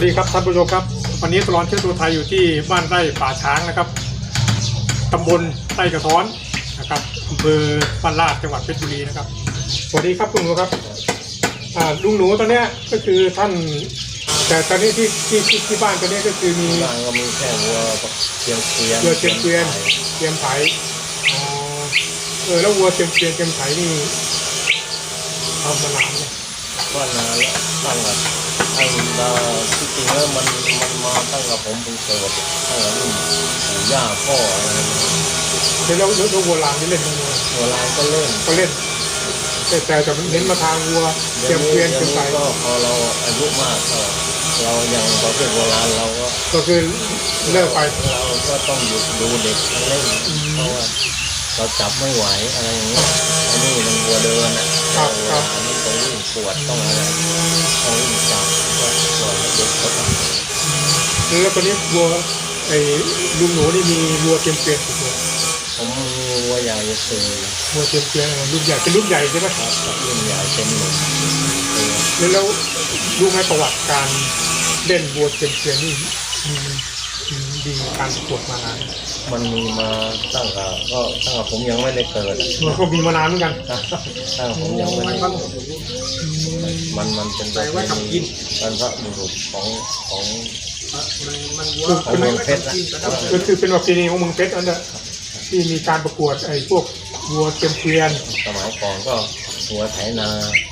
วัสดีครับท่านผู้ชมครับ วันนี้ตลอดเที่ยวตัวไทยอยู่ที่บ้านไร่ป่าช้างนะครับตำบลไร่กระท้อนนะครับอำเภอบ้านลาดจังหวัดเพชรบุรีนะครับ สวัสดีครับลุงหนูครับอ่าลุงหนูตอนเนี้ยก็คือท่าน แต่ตอนนี้ที่ที่ที่ที่บ้านตอนนี้ก็คือมีบ้านก็มีแค่วัวเทียมเกวียนเรือเทียมเกวียนเทียมไถอ๋อเออแล้ววัวเทียมเกวียนเทียมไถนี่ทำมานานเนี่ย ก็นานแล้วตั้งแต่ตั้งแต่ที่จริงแล้วมันมันมาตั้งแต่ผมเป็นเกิดตั้งแต่รุ่นปู่ย่าพ่ออะไรแล้วแล้วแล้ววัวลานนี่เล่นยังไงหัวลายก็เล่นก็เล่น แต่แต่จะเน้นมาทางวัวเทีเดี๋ยยวมนี้เกวียนเดี๋ยวเทียมไถนี้ก็พอเราอายุมากก็เรายังประเภทโบราณเราก็ก็คือเลิกไปเราก็ต้องหยุดดูเด็กเล่นเพราะว่า เราจับไม่ไหวอะไรอย่างเงี้ยอันนี้มันวัวเดินอะวัวลานมันต้องวิ่งปวดต้องอะไรต้องวิ่งจับก็ปล่อยให้เด็กเขาทำแล้วตอนนี้วัวไอ้ลุงหนูนี่มีวัวเทียมเกวียนกี่ตัวผมมีวัวใหญ่สี่วัวเทียมเกวียนอะไรรุ่นใหญ่เป็นรุ่นใหญ่ใช่ไหมครับกับรุ่นใหญ่เป็นหนึ่งตัวแล้วแล้วรู้ไหมประวัติการเล่นวัวเทียมเกวียนนี่มีมี ดีการประกวดมานานมันมีมาตั้งแต่ก็ตั้งแต่ผมยังไม่ได้เกิดอะมันก็มีมานานเหมือนกันตั้งแต่ผมยังไม่ได้เกิดมันมันเป็นประเพณีบรรพบุรุษของของคือของเป็นเมืองเพชรนะก็คือเป็นประเพณีของเมืองเพชรนั่นแหละที่มีการประกวดไอ้พวกวัวเทียมเกวียนสมัยก่อนก็หัวไถนา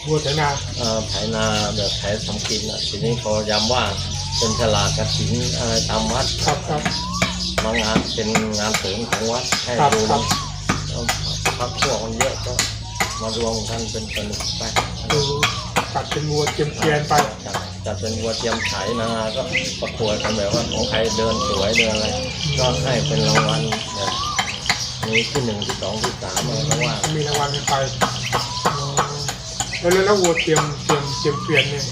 วัวไถนาเอ่อไถนาแบบไถทำกินอะทีนี้พอยามว่าง เป็นฉลากกระถินอะไรตามวัดครับครับมางานเป็นงานเสริมของวัดให้ครับดูครับ แล้วพักพวกมันเยอะก็มารวมกันเป็นสนุกไปคือตัดเป็นวัวเทียมเกวียนไปจัดจัดเป็นวัวเทียมไถนาก็ประกวดกันแบบว่าของใครเดินสวยเดินอะไรก็ให้เป็นรางวัลแบบมีที่หนึ่งที่สองที่สามอะไรก็ว่ามีรางวัลกันไปอ๋อแล้วแล้วแล้ววัวเทียมเทียมเทียมเกวียนเนี่ย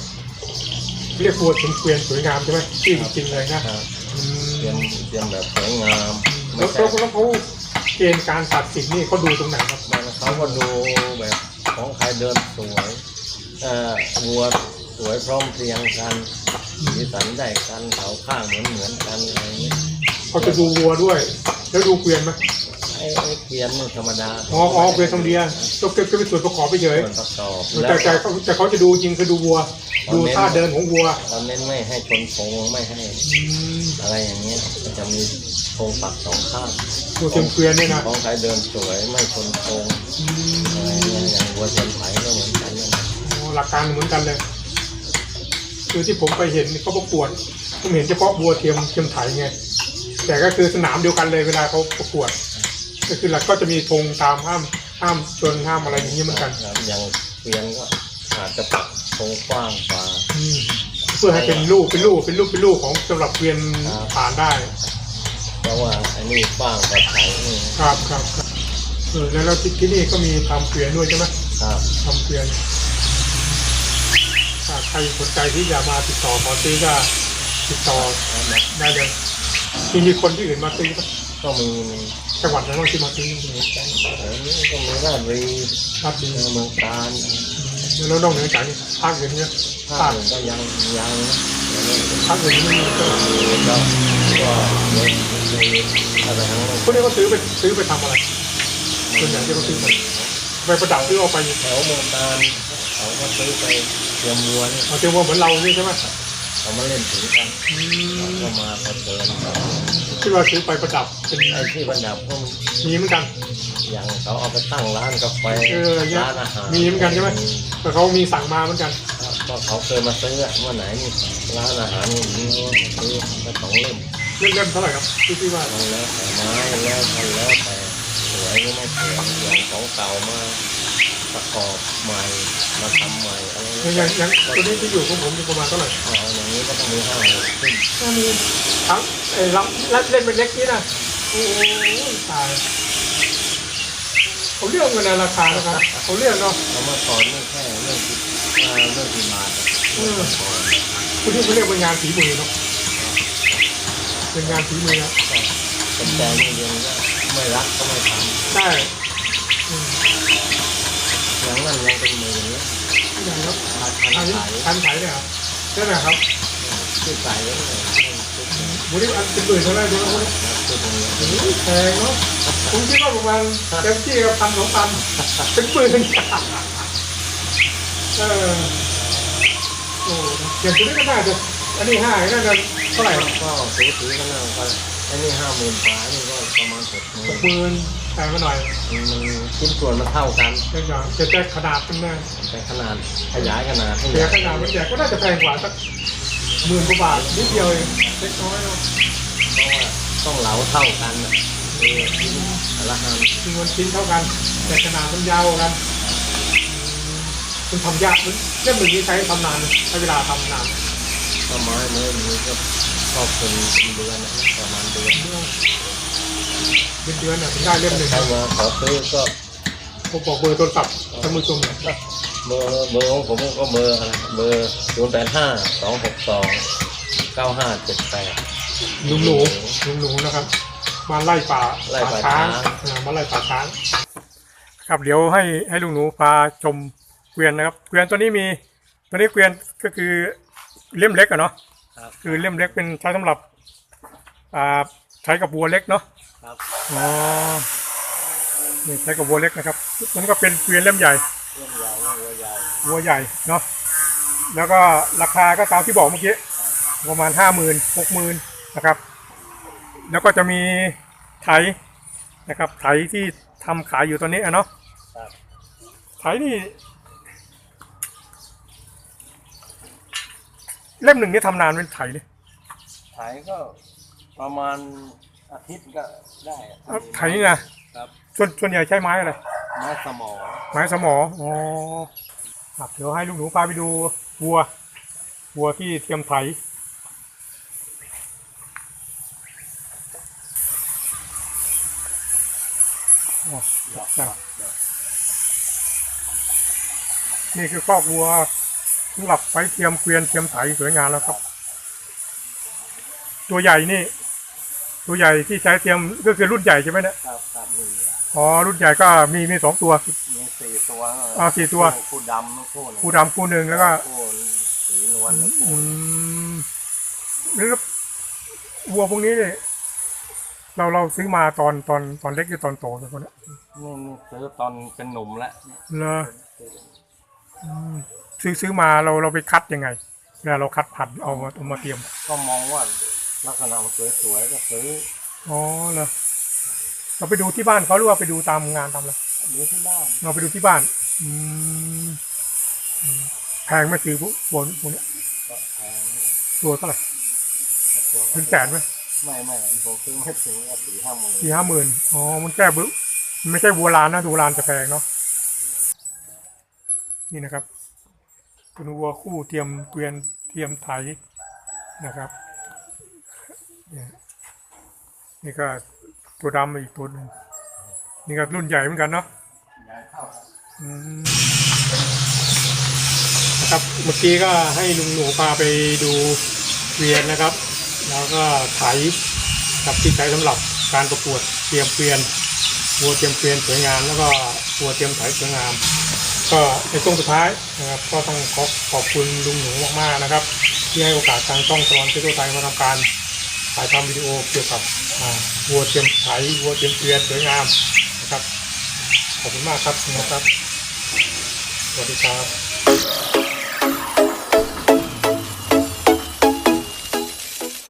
เรียกวัวเทียมเกวียนสวยงามใช่ไหมชื่อจริงๆเลยนะครับอืมเตรียมเตรียมแบบสวยงามแล้ไม่วใช่แล้วแล้วเขาเกณฑ์การตัดสินนี่เขาดูตรงไหนครับมันเขาก็ดูแบบของใครเดินสวยเอ่อวัวสวยพร้อมเพรียงกันสีสันได้กันเขาข้างเหมือนเหมือนกันอะไรอย่างนี้เขาจะดูวัวด้วย แล้วดูเกวียนไหมไอ้ไอ้ เกวียนนี่ธรรมดาอ๋ออ๋อเกวียนตรงเดียวก็ก็ก็เป็นส่วนประกอบไปเฉยส่วนประกอบแต่แต่เขาแต่เขาจะดูจริงคือดูวัว ดูท่าเดินของวัวเราเน้นไม่ให้ชนโคงไม่ให้ อืมอะไรอย่างเงี้ยก็จะมีโครงปักสองข้างวัวเทียมเกวียนเนี่ยนะของใครเดินสวยไม่ชนโคงอือะไรม เงี้ยอย่างวัวเทียมไถก็เหมือนกันนั่นแหละอ๋อหลักการเหมือนกันเลย คือที่ผมไปเห็นเขาประกวดผมเห็นเฉพาะวัวเทียมเทียมไถไงแต่ก็คือสนามเดียวกันเลยเวลาเขาประกวด ก็คือหลักก็จะมีธงตามห้ามห้ามชนห้ามอะไรอย่างนี้เหมือนกันครับอย่างเกวียนก็อาจจะปักโครงกว้างกว่าอืมเพื่อให้เป็นลูกเป็นลูกเป็นลูกเป็นลูกของสำหรับเกวียนครับผ่านได้เพราะว่าอันนี้กว้างกว่าไถนี่ครับครับครับเออแล้วแล้วที่ที่นี่ก็มีทำเกวียนด้วยใช่ไหมครับทำเกวียนถ้าใครสนใจที่จะมาติดต่อขอซื้อก็ติดต่อแล้วนะได้เลย มีมีคนที่อื่นมาซื้อปะก็มีมีจังหวัดไหนบ้างที่มาซื้อมีกันแถวนี้ก็มีราชบุรีครับดีเมืองการแล้วนอกเหนือจากนี้ภาคอื่นเนี่ยภาภาคคอื่นก็ยังยังนะยังไม่ภาคอื่นไม่มีก็ก็ก็เยอะมีอะไรทั้งนั้นพวกนี้เขาซื้อไปซื้อไปทำอะไรส่วนใหญ่ที่เขาซื้อไปไปประดับซื้อเอาไปแถวเมืองการเขาก็ซื้อไปเตรียมวัวนี่เอาเทียมว่าเหมือนเรานี่ใช่ไหม เขามาเล่นถึงกันอืมก็มาพอเดินกันที่ว่าซื้อไปประดับเป็นไอ้ที่บรรดับก็มีเหมือนกัน อย่างเขาเอาไปตั้งร้านกาแฟเออเนี่ยร้านอาหารมีเหมือนกันใช่ไหมแต่เขามีสั่งมาเหมือนกัน ก็เขาเคยมาซื้ออะเมื่อไหนนี่ร้านอาหารนี่มีซื้อไปสองเล่มเล่มเล่มเท่าไหร่ครับที่ที่ว่ามันแล้วแต่ไม้แล้วแต่แล้วแต่สวยหรือไม่สวยอย่างของเก่ามา ประกอบใหม่มาทำใหม่อะไรอย่างอย่างตัวนี้ที่อยู่ของผมอยู่ประมาณเท่าไหร่อ๋ออย่างนี้ก็ต้องมีห้าหกขึ้นก็มีทั้งเอ้ยลำและเล่นเป็นเล็กนี่นะโอ้ยตายเขาเรียกเงินในราคานะครับเขาเรียกเนาะเพราะเมื่อก่อนนี่แค่เรื่องที่อ่าเรื่องที่มาอะอืมเมื่อก่อนคุณที่เขาเรียกเป็นงานฝีมือเนาะเป็นงานฝีมือนะก็เป็นแต่นี่เรียนก็ไม่รักก็ไม่ทได้ อย่างนั้นยังเป็นมืออย่นี้อย่างครับขาดทันอันนี้ขายทันขายเนี่ยครับนั่นแหละครับที่ใส่ไว้เนี่ยชุดนี้วันนี้อันเป็นหมื่นเท่าไหร่ดูนะวันนี้ชุดนี้โอ้ยแพงเนาะผมคิดว่าประมาณเต็มที่ก็พันสองพันเป็นหมื่นเออโอ้อย่างตัวนี้ก็น่าจะอันนี้ห้าน่าจะเท่าไหร่ก็ถือถือกันแล้วก็ไอ้นี่ห้าหมื่นฟ้านี่ก็ประมาณหกหมื่หนกหมื่นแพงมาหน่อยมันชิ้นส่วนมันเท่ากันเดี๋ยวอย่างจะแจกขนาดเป็นแน่แต่ขนาดขยายขนาดให้เสีใหยญ่ขนาดมันแจกก็น่าจะแพงกว่าสักหมื่นกว่าบาทนิดเดียวเองเล็กน้อยเนาะเพราะว่าต้องเหลาเท่ากันน่ะเออชิ้นละห้าจำนวนชิ้นเท่ากัน แต่ขนาดมันยาวกว่ากันมันทำยากมันเรื่องหนึ่งนี้ใช้ทำนานนะใช้เวลาทำนานก็ไม้เมื่อนี้ก็ ก็เป็นเดือนนะประมาณเดือนเป็นเดือนเนี่ยถึงได้เล่มหนึ่งใครมาขอซื้อก็ผมบอกเบอร์โทรศัพท์ท่านผู้ชมเนี่ยเบอร์เบอร์ของผมก็เบอร์อะไรเบอร์ศูนย์แปดห้าสองหกสองเก้าห้าเจ็ดแปดลุงหนูลุงหนูนะครับมาไล่ป่าไล่ป่าช้างมาไล่ป่าช้างครับเดี๋ยวให้ให้ลุงหนูพาชมเกวียนนะครับเกวียนตัวนี้มีตัวนี้เกวียนก็คือเล่มเล็กอะเนาะ ครับคือเล่มเล็กเป็นใช้สำหรับอ่าใช้กับวัวเล็กเนาะครับ อ๋อนี่ใช้กับวัวเล็กนะครับมันก็เป็นเกวียนเล่มใหญ่เรื่องใหญ่เรื่องใหญ่วัวใหญ่เนาะแล้วก็ราคาก็ตามที่บอกเมื่อกี้ประมาณห้าหมื่นหกหมื่นนะครับ แล้วก็จะมีไถนะครับไถที่ทำขายอยู่ตอนนี้อะเนาะครับไถนี่ เล่มหนึ่งนี่ทำนานเป็นไถเลยขายก็ประมาณอาทิตย์ก็ได้อะเอาไถนี่นะครับส่วนส่วนใหญ่ใช้ไม้อะไร ไม้สมอไม้สมออ๋อครับเดี๋ยวให้ลูกหนูพาไปดูวัว วัวที่เทียมไถอ๋อครับนี่คือคอกวัว สำหรับไว้เทียมเกวียนเทียมไถสวยงามแล้วครับ ตัวใหญ่นี่ ตัวใหญ่ที่ใช้เทียมก็คือรุ่นใหญ่ใช่ไหมเนี่ยครับครับนี่อะอ๋อรุ่นใหญ่ก็มีมีสองตัว มีสี่ตัวอ่าสี่ตัว คู่ดำทั้งคู่นะคู่ดำคู่หนึ่งแล้วก็คู่สีนวลทั้งอืคู่มแล้ววัวพวกนี้เนี่ยเราเราซื้อมาตอนตอนตอนเล็กหรือตอนโตตัวคนเนี้ยนี่นี่ซื้อตอนเป็นหนุ่มแล้วเลออืม ซื้อซื้อมาเราเราไปคัดยังไงเวลาเราคัดผัดเอามาเอามาเตรียมก็มองว่าลักษณะมันสวยๆก็ซื้ออ๋อเหรอเราไปดูที่บ้านเขาหรือว่าไปดูตามงานตามอะไรหรือที่บ้านเราไปดูที่บ้านอืมอืมแพงไหมซื้อพวกพวกพวกเนี้ยก็แพงตัวเท่าไหร่ก็ตัวก็ถึงแสนไหมไม่ไม่ผมซื้อไม่ถึงก็สี่ห้าหมื่นสี่ห้าหมื่นอ๋อมันแก้บึมันไม่ใช่วัวลานนะวัวลานจะแพงเนาะนี่นะครับ เป็นวัวคู่เทียมเกวียนเทียมไถนะครับนี่ก็ตัวดำอีกตัวนึงนี่ก็รุ่นใหญ่เหมือนกันเนาะนอืมนะครับเมื่อกี้ก็ให้ลุงหนูพาไปดูเกวียนนะครับ แล้วก็ไถกับที่ใช้สำหรับการประกวดเตรียมเกวียนวัวเตรียมเกวียนสวยงามแล้วก็วัวเตรียมไถสวยงาม ก็ในช่วงสุดท้ายนะครับ ก็ต้องขอขอบคุณลุงหนูมากๆนะครับ ที่ให้โอกาสทางช่องตลอนเที่ยวไทยมาทำการถ่ายทำวิดีโอเกี่ยวกับวัวเตรียมไถวัวเตรียมเกวียนสวยงามนะครับ ขอบคุณมากครับนะครับสวัสดีครับ